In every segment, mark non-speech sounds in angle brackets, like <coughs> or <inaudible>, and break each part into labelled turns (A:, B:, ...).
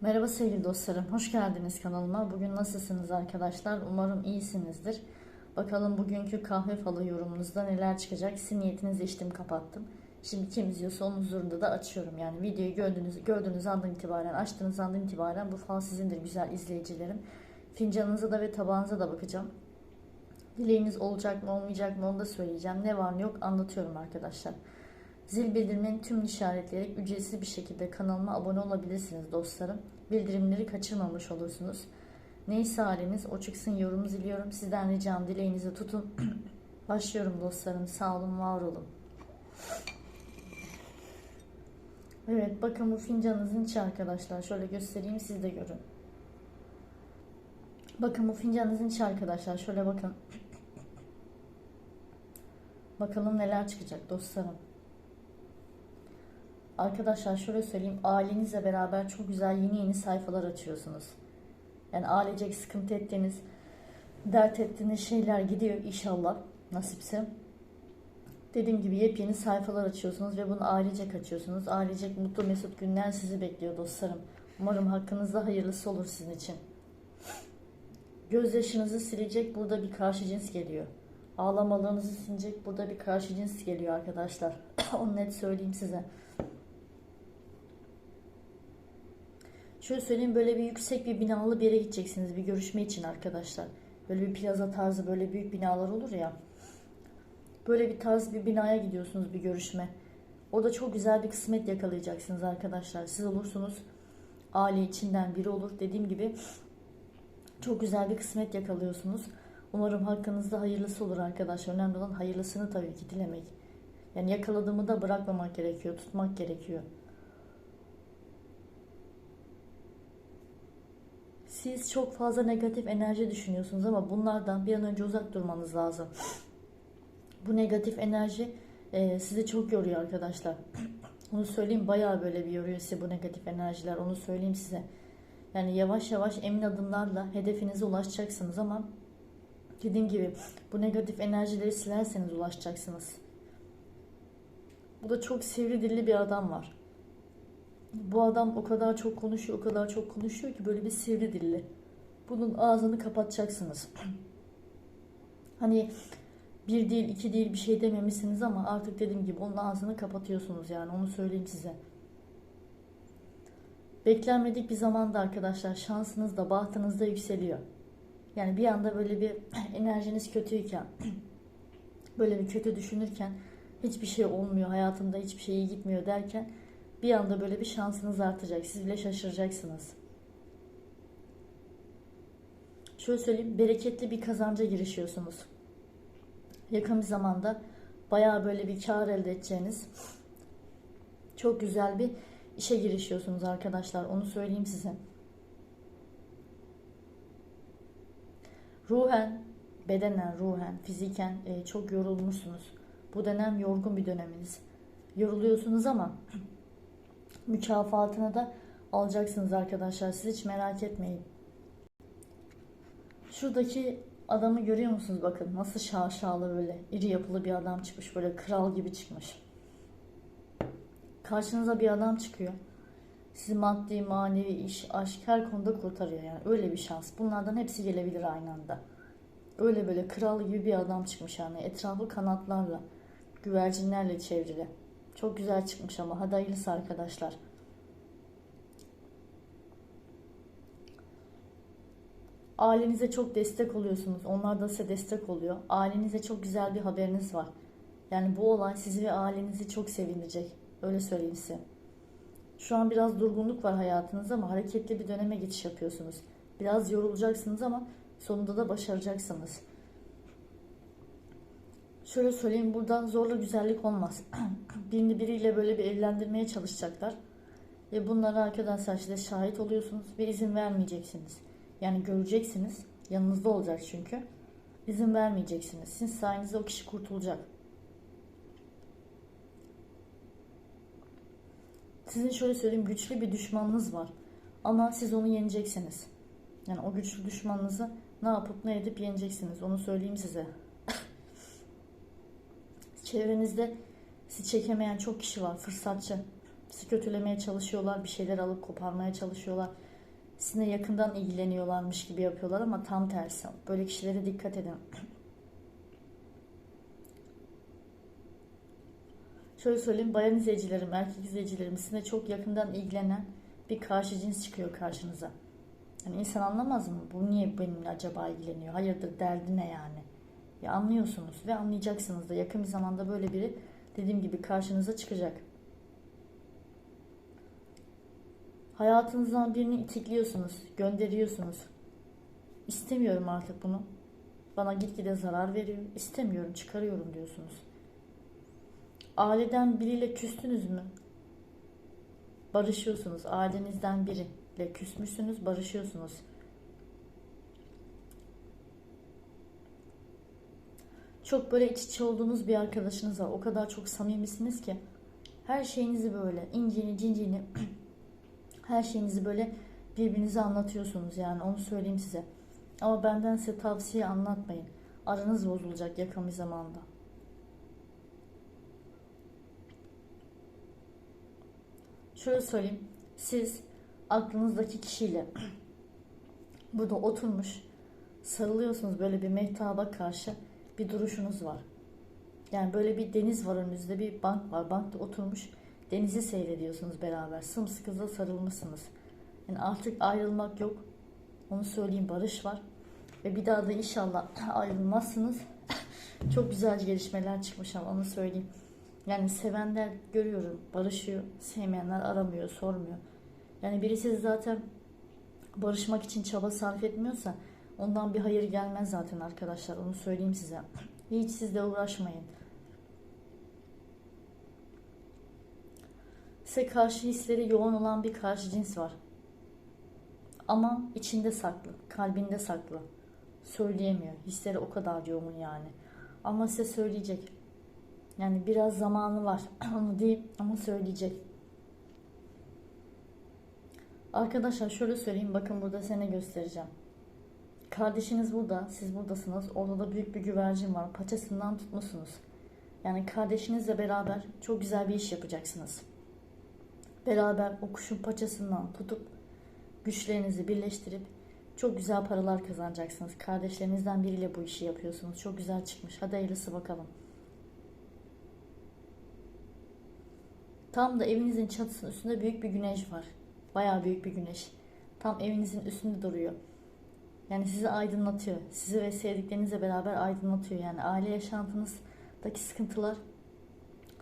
A: Merhaba sevgili dostlarım, hoş geldiniz kanalıma. Bugün nasılsınız arkadaşlar? Umarım iyisinizdir. Bakalım bugünkü kahve falı yorumunuzda neler çıkacak? Sizin niyetinizi içtim kapattım. Şimdi kim izliyorsa onun huzurunda da açıyorum. Yani videoyu gördüğünüz, gördüğünüz andan itibaren, açtığınız andan itibaren bu fal sizindir güzel izleyicilerim. Fincanınıza da ve tabağınıza da bakacağım. Dileğiniz olacak mı olmayacak mı onu da söyleyeceğim. Ne var ne yok anlatıyorum arkadaşlar. Zil bildirimlerini tüm işaretleyerek ücretsiz bir şekilde kanalıma abone olabilirsiniz dostlarım. Bildirimleri kaçırmamış olursunuz. Neyse haliniz o çıksın yorum diliyorum. Sizden ricam dileğinizi tutun. <clears throat> Başlıyorum dostlarım. Sağ olun, var olun. Evet bakın bu fincanınızın içi arkadaşlar. Şöyle göstereyim siz de görün. Bakın bu fincanınızın içi arkadaşlar. Şöyle bakın. <clears throat> Bakalım neler çıkacak dostlarım. Arkadaşlar şöyle söyleyeyim. Ailenizle beraber çok güzel yeni yeni sayfalar açıyorsunuz. Yani ailecek sıkıntı ettiğiniz, dert ettiğiniz şeyler gidiyor inşallah nasipse. Dediğim gibi yepyeni sayfalar açıyorsunuz ve bunu ailecek açıyorsunuz. Ailecek mutlu mesut günler sizi bekliyor dostlarım. Umarım hakkınızda hayırlısı olur sizin için. Gözyaşınızı silecek burada bir karşı cins geliyor. Ağlamalarınızı silecek burada bir karşı cins geliyor arkadaşlar. <coughs> Onu net söyleyeyim size. Şöyle söyleyeyim böyle bir yüksek bir binalı bir yere gideceksiniz bir görüşme için arkadaşlar. Böyle bir plaza tarzı böyle büyük binalar olur ya. Böyle bir tarz bir binaya gidiyorsunuz bir görüşme. Orada çok güzel bir kısmet yakalayacaksınız arkadaşlar. Siz olursunuz aile içinden biri olur. Dediğim gibi çok güzel bir kısmet yakalıyorsunuz. Umarım hakkınızda hayırlısı olur arkadaşlar. Önemli olan hayırlısını tabii ki dilemek. Yani yakaladığımı da bırakmamak gerekiyor, tutmak gerekiyor. Siz çok fazla negatif enerji düşünüyorsunuz ama bunlardan bir an önce uzak durmanız lazım. Bu negatif enerji e, sizi çok yoruyor arkadaşlar. <clears throat> Onu söyleyeyim bayağı böyle bir yoruyor sizi bu negatif enerjiler. Onu söyleyeyim size. Yani yavaş yavaş emin adımlarla hedefinize ulaşacaksınız ama dediğim gibi bu negatif enerjileri silerseniz ulaşacaksınız. Bu da çok sivri dilli bir adam var. Bu adam o kadar çok konuşuyor, o kadar çok konuşuyor ki böyle bir sivri dilli. Bunun ağzını kapatacaksınız. <clears throat> Hani bir değil, iki değil bir şey dememişsiniz ama artık dediğim gibi onun ağzını kapatıyorsunuz yani onu söyleyeyim size. Beklenmedik bir zamanda arkadaşlar şansınız da bahtınız da yükseliyor. Yani bir anda böyle bir <clears throat> enerjiniz kötüyken, <clears throat> böyle bir kötü düşünürken hiçbir şey olmuyor, hayatımda hiçbir şey iyi gitmiyor derken bir anda böyle bir şansınız artacak. Siz bile şaşıracaksınız. Şöyle söyleyeyim, bereketli bir kazanca girişiyorsunuz. Yakın bir zamanda bayağı böyle bir kar elde edeceğiniz çok güzel bir işe girişiyorsunuz arkadaşlar. Onu söyleyeyim size. Ruhen, bedenen, ruhen, fiziken e, çok yorulmuşsunuz. Bu dönem yorgun bir döneminiz. Yoruluyorsunuz ama <clears throat> mükafatını da alacaksınız arkadaşlar. Siz hiç merak etmeyin. Şuradaki adamı görüyor musunuz bakın nasıl şaşalı böyle iri yapılı bir adam çıkmış böyle kral gibi çıkmış. Karşınıza bir adam çıkıyor. Sizi maddi, manevi, iş, aşk her konuda kurtarıyor yani. Öyle bir şans. Bunlardan hepsi gelebilir aynı anda. Öyle böyle kral gibi bir adam çıkmış yani. Etrafı kanatlarla, güvercinlerle çevrili. Çok güzel çıkmış ama hadi arkadaşlar. Ailenize çok destek oluyorsunuz. Onlar da size destek oluyor. Ailenize çok güzel bir haberiniz var. Yani bu olay sizi ve ailenizi çok sevindirecek. Öyle söyleyeyim size. Şu an biraz durgunluk var hayatınızda ama hareketli bir döneme geçiş yapıyorsunuz. Biraz yorulacaksınız ama sonunda da başaracaksınız. Şöyle söyleyeyim buradan zorla güzellik olmaz. <clears throat> Birini biriyle böyle bir evlendirmeye çalışacaklar. Ve bunlara arkadaşlar size şahit oluyorsunuz ve izin vermeyeceksiniz. Yani göreceksiniz. Yanınızda olacak çünkü. İzin vermeyeceksiniz. Sizin sayenizde o kişi kurtulacak. Sizin şöyle söyleyeyim güçlü bir düşmanınız var. Ama siz onu yeneceksiniz. Yani o güçlü düşmanınızı ne yapıp ne edip yeneceksiniz. Onu söyleyeyim size. Çevrenizde sizi çekemeyen çok kişi var. Fırsatçı. Sizi kötülemeye çalışıyorlar, bir şeyler alıp koparmaya çalışıyorlar. Sizinle yakından ilgileniyorlarmış gibi yapıyorlar ama tam tersi. Böyle kişilere dikkat edin. <clears throat> Şöyle söyleyeyim, bayan izleyicilerim, erkek izleyicilerim sizinle çok yakından ilgilenen bir karşı cins çıkıyor karşınıza. Hani insan anlamaz mı? Bu niye benimle acaba ilgileniyor? Hayırdır derdi ne yani? Ya anlıyorsunuz ve anlayacaksınız da yakın bir zamanda böyle biri dediğim gibi karşınıza çıkacak. Hayatınızdan birini itikliyorsunuz, gönderiyorsunuz. İstemiyorum artık bunu. Bana gitgide zarar veriyor. İstemiyorum, çıkarıyorum diyorsunuz. Aileden biriyle küstünüz mü? Barışıyorsunuz. Ailenizden biriyle küsmüşsünüz, barışıyorsunuz. Çok böyle iç içe olduğunuz bir arkadaşınız var. O kadar çok samimisiniz ki her şeyinizi böyle incini cincini <clears throat> her şeyinizi böyle birbirinize anlatıyorsunuz yani onu söyleyeyim size. Ama benden size tavsiye anlatmayın. Aranız bozulacak yakın bir zamanda. Şöyle söyleyeyim. Siz aklınızdaki kişiyle <clears throat> burada oturmuş sarılıyorsunuz böyle bir mehtaba karşı bir duruşunuz var. Yani böyle bir deniz var önünüzde bir bank var. Bankta oturmuş denizi seyrediyorsunuz beraber. Sımsıkı da sarılmışsınız. Yani artık ayrılmak yok. Onu söyleyeyim barış var. Ve bir daha da inşallah <clears throat> ayrılmazsınız. <laughs> Çok güzel gelişmeler çıkmış ama onu söyleyeyim. Yani sevenler görüyorum barışıyor. Sevmeyenler aramıyor, sormuyor. Yani birisi zaten barışmak için çaba sarf etmiyorsa ondan bir hayır gelmez zaten arkadaşlar. Onu söyleyeyim size. Hiç siz de uğraşmayın. Size karşı hisleri yoğun olan bir karşı cins var. Ama içinde saklı, kalbinde saklı. Söyleyemiyor. Hisleri o kadar yoğun yani. Ama size söyleyecek. Yani biraz zamanı var. <clears throat> Onu değil ama söyleyecek. Arkadaşlar şöyle söyleyeyim. Bakın burada sene göstereceğim. Kardeşiniz burada. Siz buradasınız. Orada da büyük bir güvercin var. Paçasından tutmuşsunuz. Yani kardeşinizle beraber çok güzel bir iş yapacaksınız. Beraber o kuşun paçasından tutup güçlerinizi birleştirip çok güzel paralar kazanacaksınız. Kardeşlerinizden biriyle bu işi yapıyorsunuz. Çok güzel çıkmış. Hadi hayırlısı bakalım. Tam da evinizin çatısının üstünde büyük bir güneş var. Bayağı büyük bir güneş. Tam evinizin üstünde duruyor. Yani sizi aydınlatıyor. Sizi ve sevdiklerinizle beraber aydınlatıyor. Yani aile yaşantınızdaki sıkıntılar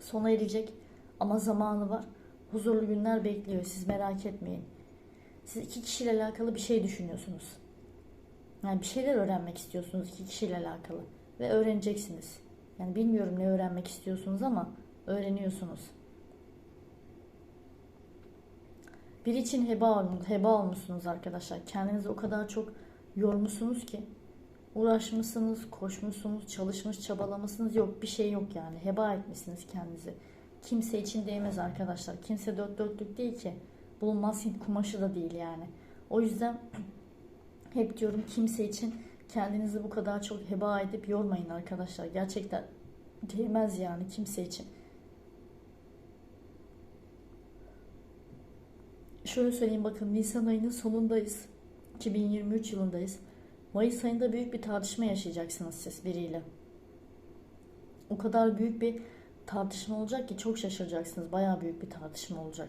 A: sona erecek ama zamanı var. Huzurlu günler bekliyor. Siz merak etmeyin. Siz iki kişiyle alakalı bir şey düşünüyorsunuz. Yani bir şeyler öğrenmek istiyorsunuz iki kişiyle alakalı. Ve öğreneceksiniz. Yani bilmiyorum ne öğrenmek istiyorsunuz ama öğreniyorsunuz. Bir için heba, heba olmuşsunuz arkadaşlar. Kendinizi o kadar çok yormuşsunuz ki. Uğraşmışsınız, koşmuşsunuz, çalışmış, çabalamışsınız. Yok bir şey yok yani. Heba etmişsiniz kendinizi. Kimse için değmez arkadaşlar. Kimse dört dörtlük değil ki. Bulunmaz Hint kumaşı da değil yani. O yüzden <clears throat> hep diyorum kimse için kendinizi bu kadar çok heba edip yormayın arkadaşlar. Gerçekten değmez yani kimse için. Şöyle söyleyeyim bakın Nisan ayının sonundayız. 2023 yılındayız. Mayıs ayında büyük bir tartışma yaşayacaksınız siz biriyle. O kadar büyük bir tartışma olacak ki çok şaşıracaksınız. Bayağı büyük bir tartışma olacak.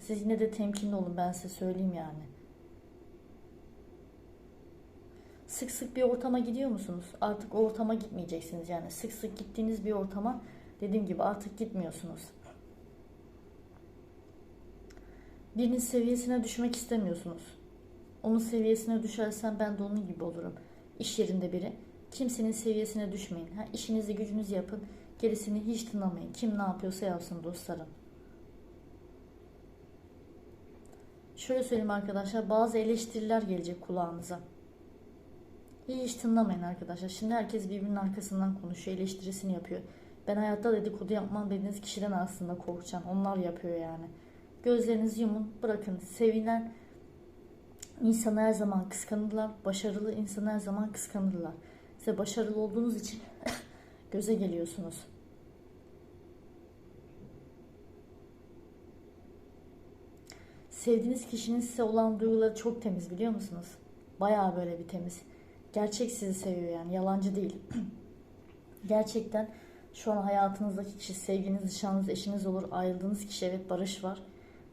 A: Siz yine de temkinli olun ben size söyleyeyim yani. Sık sık bir ortama gidiyor musunuz? Artık o ortama gitmeyeceksiniz yani. Sık sık gittiğiniz bir ortama dediğim gibi artık gitmiyorsunuz. Birinin seviyesine düşmek istemiyorsunuz. Onun seviyesine düşersen ben de onun gibi olurum. İş yerinde biri. Kimsenin seviyesine düşmeyin. Ha, işinizi gücünüzü yapın. Gerisini hiç tınlamayın. Kim ne yapıyorsa yapsın dostlarım. Şöyle söyleyeyim arkadaşlar. Bazı eleştiriler gelecek kulağınıza. Hiç tınlamayın arkadaşlar. Şimdi herkes birbirinin arkasından konuşuyor. Eleştirisini yapıyor. Ben hayatta dedikodu yapmam dediğiniz kişiden aslında korkacağım. Onlar yapıyor yani. Gözlerinizi yumun. Bırakın. Sevilen insanı her zaman kıskanırlar. Başarılı insanı her zaman kıskanırlar. Size başarılı olduğunuz için <laughs> göze geliyorsunuz. Sevdiğiniz kişinin size olan duyguları çok temiz biliyor musunuz? Bayağı böyle bir temiz. Gerçek sizi seviyor yani yalancı değil. <clears throat> Gerçekten şu an hayatınızdaki kişi sevginiz, nişanınız, eşiniz olur. Ayrıldığınız kişi evet barış var.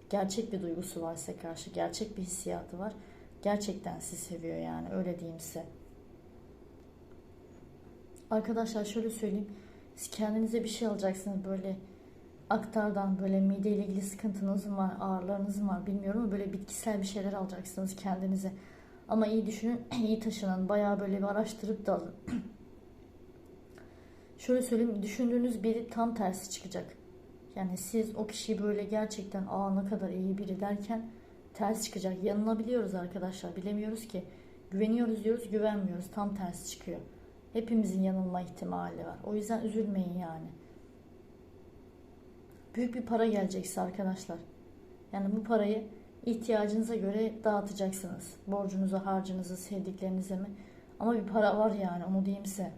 A: Gerçek bir duygusu var size karşı. Gerçek bir hissiyatı var. Gerçekten sizi seviyor yani öyle diyeyim size. Arkadaşlar şöyle söyleyeyim. Siz kendinize bir şey alacaksınız böyle aktardan böyle mideyle ilgili sıkıntınız mı var, ağrılarınız mı var bilmiyorum ama böyle bitkisel bir şeyler alacaksınız kendinize. Ama iyi düşünün, <clears throat> iyi taşının. Bayağı böyle bir araştırıp da alın. <clears throat> Şöyle söyleyeyim, düşündüğünüz biri tam tersi çıkacak. Yani siz o kişiyi böyle gerçekten aa ne kadar iyi biri derken ters çıkacak. Yanılabiliyoruz arkadaşlar, bilemiyoruz ki. Güveniyoruz diyoruz, güvenmiyoruz. Tam tersi çıkıyor. Hepimizin yanılma ihtimali var. O yüzden üzülmeyin yani. Büyük bir para gelecekse arkadaşlar. Yani bu parayı ihtiyacınıza göre dağıtacaksınız. Borcunuza, harcınızı, sevdiklerinize mi? Ama bir para var yani onu diyeyim size.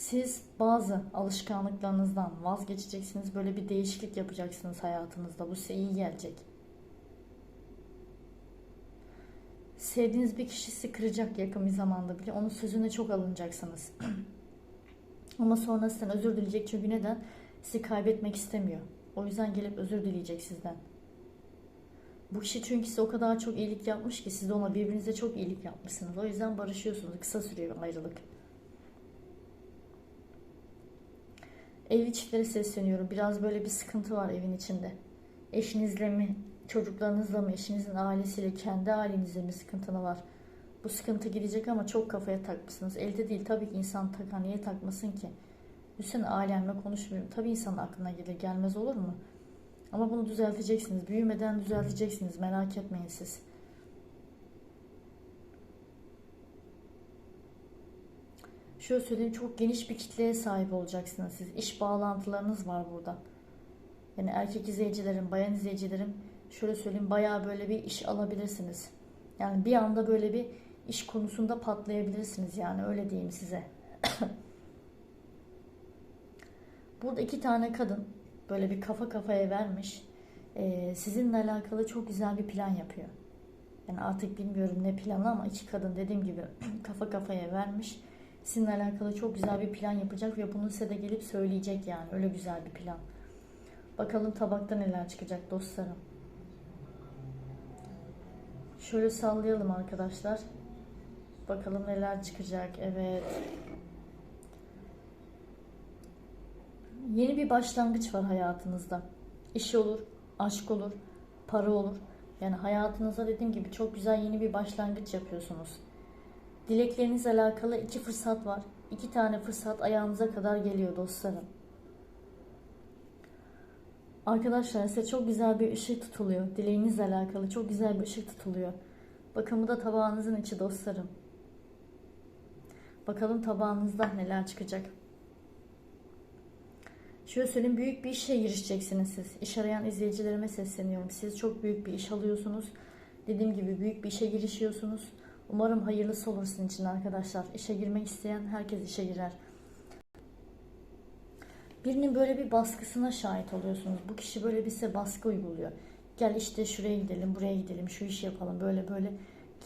A: Siz bazı alışkanlıklarınızdan vazgeçeceksiniz. Böyle bir değişiklik yapacaksınız hayatınızda. Bu size iyi gelecek. Sevdiğiniz bir kişi sizi kıracak yakın bir zamanda bile. Onun sözüne çok alınacaksınız. <clears throat> Ama sonrasında özür dileyecek çünkü neden? Sizi kaybetmek istemiyor. O yüzden gelip özür dileyecek sizden. Bu kişi çünkü size o kadar çok iyilik yapmış ki siz de ona birbirinize çok iyilik yapmışsınız. O yüzden barışıyorsunuz. Kısa sürüyor ayrılık. Evli çiftlere sesleniyorum. Biraz böyle bir sıkıntı var evin içinde. Eşinizle mi, çocuklarınızla mı, eşinizin ailesiyle, kendi ailenizle mi sıkıntını var? Bu sıkıntı gidecek ama çok kafaya takmışsınız. Elde değil tabii ki insan takar. Niye takmasın ki? Düşünsene ailemle konuşmuyorum. Tabii insanın aklına gelir. Gelmez olur mu? Ama bunu düzelteceksiniz. Büyümeden düzelteceksiniz. Merak etmeyin siz. Şöyle söyleyeyim çok geniş bir kitleye sahip olacaksınız siz. İş bağlantılarınız var burada. Yani erkek izleyicilerim, bayan izleyicilerim şöyle söyleyeyim bayağı böyle bir iş alabilirsiniz. Yani bir anda böyle bir iş konusunda patlayabilirsiniz yani öyle diyeyim size. <coughs> Burada iki tane kadın böyle bir kafa kafaya vermiş. Ee, sizinle alakalı çok güzel bir plan yapıyor. Yani artık bilmiyorum ne planı ama iki kadın dediğim gibi <coughs> kafa kafaya vermiş. Sizinle alakalı çok güzel bir plan yapacak ve bunu size de gelip söyleyecek yani. Öyle güzel bir plan. Bakalım tabakta neler çıkacak dostlarım. Şöyle sallayalım arkadaşlar. Bakalım neler çıkacak. Evet. Yeni bir başlangıç var hayatınızda. İş olur, aşk olur, para olur. Yani hayatınıza dediğim gibi çok güzel yeni bir başlangıç yapıyorsunuz. Dileklerinizle alakalı iki fırsat var. İki tane fırsat ayağınıza kadar geliyor dostlarım. Arkadaşlar size çok güzel bir ışık tutuluyor. Dileğinizle alakalı çok güzel bir ışık tutuluyor. Bakın da tabağınızın içi dostlarım. Bakalım tabağınızda neler çıkacak. Şöyle söyleyeyim büyük bir işe girişeceksiniz siz. İş arayan izleyicilerime sesleniyorum. Siz çok büyük bir iş alıyorsunuz. Dediğim gibi büyük bir işe girişiyorsunuz. Umarım hayırlısı olur sizin için arkadaşlar. İşe girmek isteyen herkes işe girer. Birinin böyle bir baskısına şahit oluyorsunuz. Bu kişi böyle bir size baskı uyguluyor. Gel işte şuraya gidelim, buraya gidelim, şu işi yapalım, böyle böyle.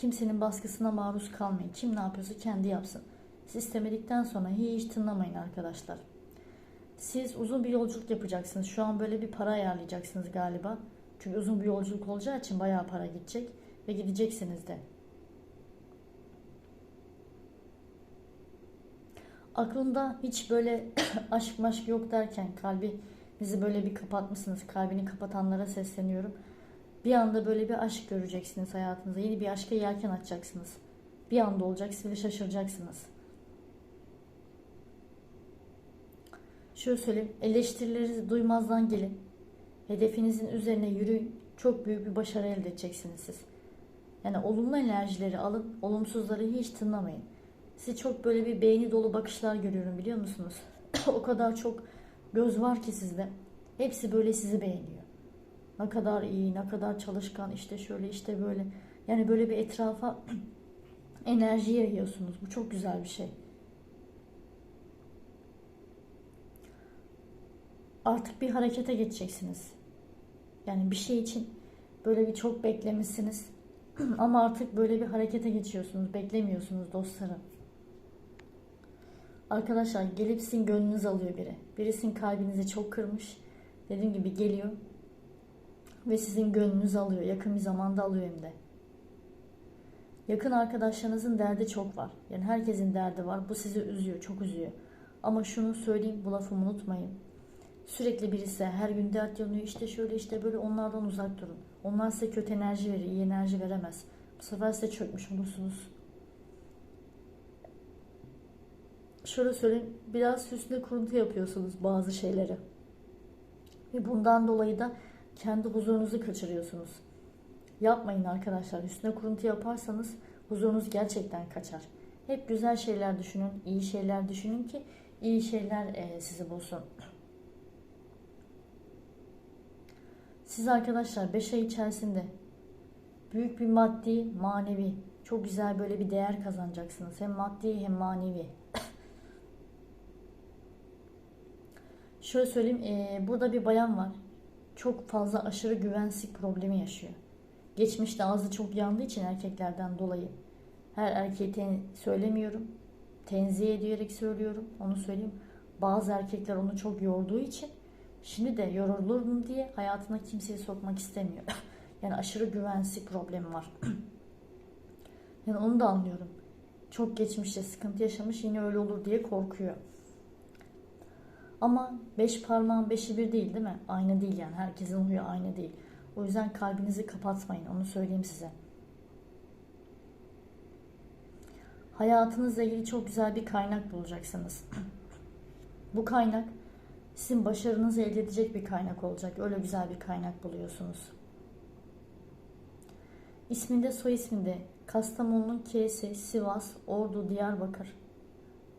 A: Kimsenin baskısına maruz kalmayın. Kim ne yapıyorsa kendi yapsın. Siz istemedikten sonra hiç tınlamayın arkadaşlar. Siz uzun bir yolculuk yapacaksınız. Şu an böyle bir para ayarlayacaksınız galiba. Çünkü uzun bir yolculuk olacağı için bayağı para gidecek ve gideceksiniz de. Aklında hiç böyle <coughs> aşk maşk yok derken kalbi bizi böyle bir kapatmışsınız. Kalbini kapatanlara sesleniyorum. Bir anda böyle bir aşk göreceksiniz hayatınızda. Yeni bir aşka yelken açacaksınız. Bir anda olacak bile şaşıracaksınız. Şöyle söyleyeyim. Eleştirileri duymazdan gelin. Hedefinizin üzerine yürüyün. Çok büyük bir başarı elde edeceksiniz siz. Yani olumlu enerjileri alın. Olumsuzları hiç tınlamayın. Size çok böyle bir beğeni dolu bakışlar görüyorum biliyor musunuz? <clears throat> o kadar çok göz var ki sizde. Hepsi böyle sizi beğeniyor. Ne kadar iyi, ne kadar çalışkan, işte şöyle işte böyle. Yani böyle bir etrafa <clears throat> enerji yayıyorsunuz. Bu çok güzel bir şey. Artık bir harekete geçeceksiniz. Yani bir şey için böyle bir çok beklemişsiniz. <clears throat> Ama artık böyle bir harekete geçiyorsunuz. Beklemiyorsunuz dostlarım. Arkadaşlar gelip sizin gönlünüz alıyor biri. Birisinin kalbinizi çok kırmış. Dediğim gibi geliyor. Ve sizin gönlünüz alıyor. Yakın bir zamanda alıyor hem de. Yakın arkadaşlarınızın derdi çok var. Yani herkesin derdi var. Bu sizi üzüyor, çok üzüyor. Ama şunu söyleyeyim, bu lafımı unutmayın. Sürekli birisi her gün dert yanıyor, işte şöyle işte böyle onlardan uzak durun. Onlar size kötü enerji verir, iyi enerji veremez. Bu sefer size çökmüş olursunuz. Şöyle söyleyeyim, biraz üstüne kuruntu yapıyorsunuz bazı şeyleri. Ve bundan dolayı da kendi huzurunuzu kaçırıyorsunuz. Yapmayın arkadaşlar. Üstüne kuruntu yaparsanız huzurunuz gerçekten kaçar. Hep güzel şeyler düşünün, iyi şeyler düşünün ki iyi şeyler e, sizi bulsun. Siz arkadaşlar 5 ay içerisinde büyük bir maddi, manevi, çok güzel böyle bir değer kazanacaksınız. Hem maddi hem manevi. Şöyle söyleyeyim, e, burada bir bayan var. Çok fazla aşırı güvensizlik problemi yaşıyor. Geçmişte ağzı çok yandığı için erkeklerden dolayı. Her erkeği ten, söylemiyorum. Tenzih ediyorek söylüyorum. Onu söyleyeyim. Bazı erkekler onu çok yorduğu için şimdi de yorulur mu diye hayatına kimseyi sokmak istemiyor. <laughs> yani aşırı güvensizlik problemi var. <clears throat> yani onu da anlıyorum. Çok geçmişte sıkıntı yaşamış yine öyle olur diye korkuyor. Ama beş parmağın beşi bir değil değil mi? Aynı değil yani. Herkesin huyu aynı değil. O yüzden kalbinizi kapatmayın. Onu söyleyeyim size. Hayatınızla ilgili çok güzel bir kaynak bulacaksınız. Bu kaynak sizin başarınızı elde edecek bir kaynak olacak. Öyle güzel bir kaynak buluyorsunuz. İsminde soy isminde Kastamonu'nun K'si, Sivas, Ordu, Diyarbakır,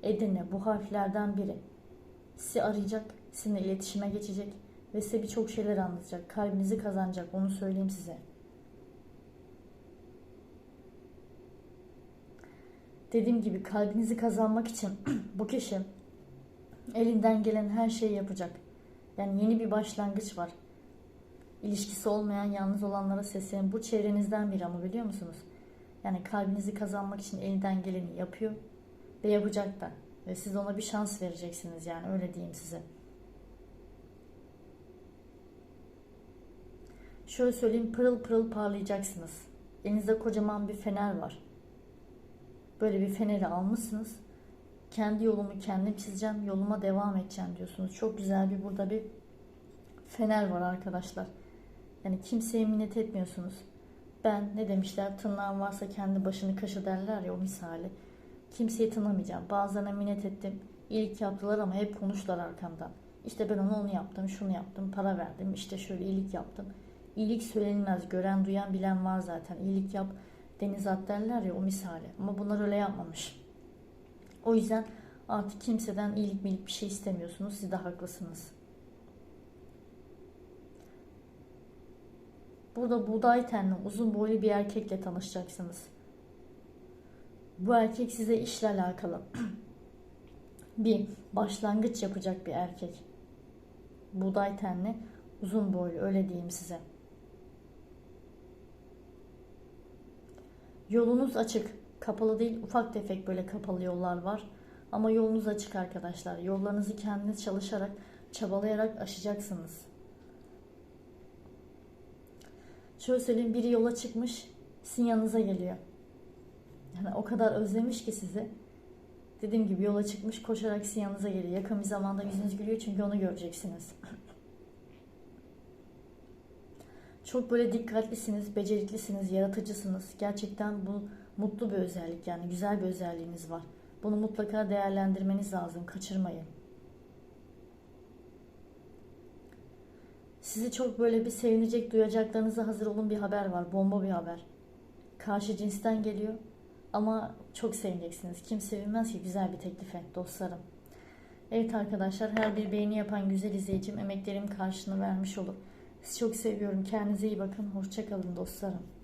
A: Edirne bu harflerden biri. Sizi arayacak, sizinle iletişime geçecek ve size birçok şeyler anlatacak. Kalbinizi kazanacak onu söyleyeyim size. Dediğim gibi kalbinizi kazanmak için <clears throat> bu kişi elinden gelen her şeyi yapacak. Yani yeni bir başlangıç var. İlişkisi olmayan yalnız olanlara seslenin. Bu çevrenizden biri ama biliyor musunuz? Yani kalbinizi kazanmak için elinden geleni yapıyor ve yapacak da. Ve siz ona bir şans vereceksiniz yani öyle diyeyim size. Şöyle söyleyeyim pırıl pırıl parlayacaksınız. Elinizde kocaman bir fener var. Böyle bir feneri almışsınız. Kendi yolumu kendim çizeceğim, yoluma devam edeceğim diyorsunuz. Çok güzel bir burada bir fener var arkadaşlar. Yani kimseye minnet etmiyorsunuz. Ben ne demişler tırnağım varsa kendi başını kaşı derler ya o misali. Kimseyi tanımayacağım. Bazılarına minnet ettim. İyilik yaptılar ama hep konuştular arkamdan. İşte ben ona onu yaptım, şunu yaptım, para verdim, işte şöyle iyilik yaptım. İyilik söylenmez, gören, duyan, bilen var zaten. İyilik yap, deniz at derler ya o misali. Ama bunlar öyle yapmamış. O yüzden artık kimseden iyilik milik bir şey istemiyorsunuz. Siz de haklısınız. Burada buğday tenli, uzun boylu bir erkekle tanışacaksınız. Bu erkek size işle alakalı <clears throat> bir başlangıç yapacak bir erkek. Buğday tenli, uzun boylu öyle diyeyim size. Yolunuz açık. Kapalı değil, ufak tefek böyle kapalı yollar var. Ama yolunuz açık arkadaşlar. Yollarınızı kendiniz çalışarak, çabalayarak aşacaksınız. Şöyle söyleyeyim, biri yola çıkmış, sizin yanınıza geliyor. Yani o kadar özlemiş ki sizi. Dediğim gibi yola çıkmış, koşarak sizin yanınıza geliyor. Yakın bir zamanda yüzünüz gülüyor çünkü onu göreceksiniz. <laughs> Çok böyle dikkatlisiniz, beceriklisiniz, yaratıcısınız. Gerçekten bu mutlu bir özellik yani güzel bir özelliğiniz var. Bunu mutlaka değerlendirmeniz lazım, kaçırmayın. Sizi çok böyle bir sevinecek, duyacaklarınıza hazır olun bir haber var. Bomba bir haber. Karşı cinsten geliyor ama çok sevineceksiniz. Kim sevinmez ki güzel bir teklife dostlarım. Evet arkadaşlar her bir beğeni yapan güzel izleyicim emeklerim karşılığını vermiş olur. Sizi çok seviyorum. Kendinize iyi bakın. Hoşçakalın dostlarım.